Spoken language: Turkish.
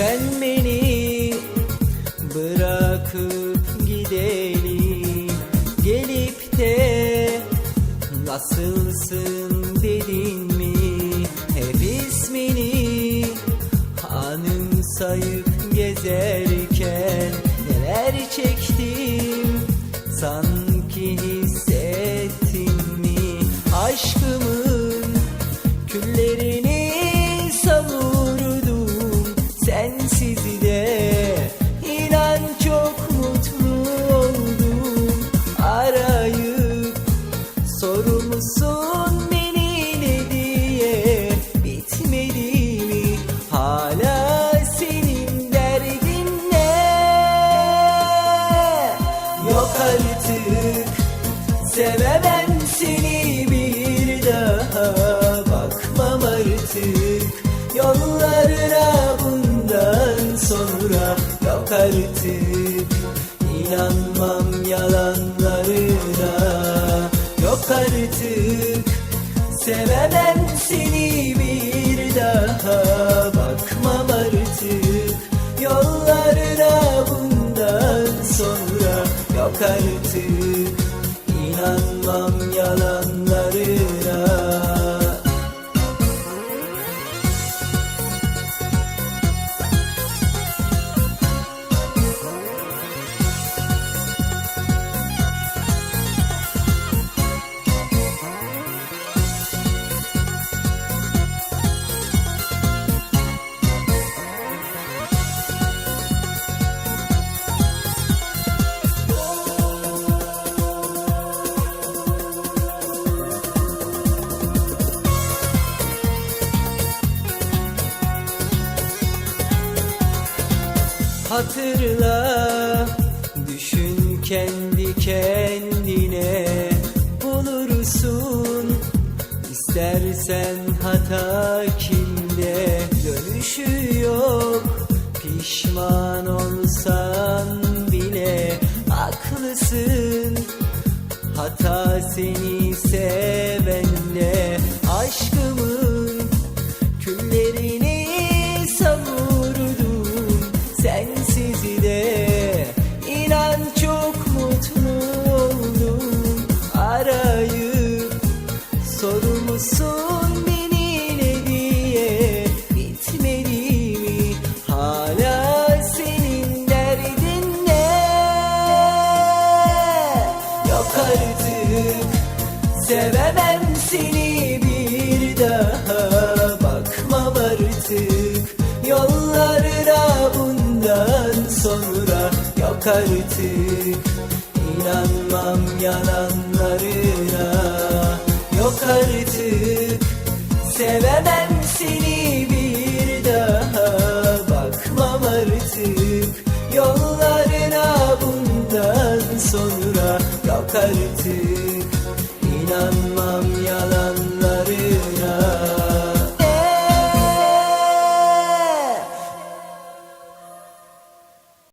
Sen beni bırakıp gidelim. Gelip de nasılsın dedin mi? Hep ismini anımsayıp gezerken Neler çektim? Sanki hissettin mi? Aşkımın külle yok artık. Sevemem seni bir daha. Bakmam artık. Yollarına bundan sonra yok artık. İnanmam yalanlarına. Yok artık. Sevemem seni bir daha. Bakmam Artık İnanmam yalanlarına Hatırla, düşün kendi kendine. Bulursun. İstersen hata kimde? Dönüşü yok. Pişman olsan bile haklısın. Hata seni sevenle aşkımın sorumlusun beni ne diye? Bitmedi mi? Hala senin derdin ne? Yok artık sevemem seni bir daha. Bakmam artık yollarına bundan sonra. Yok artık inanmam artık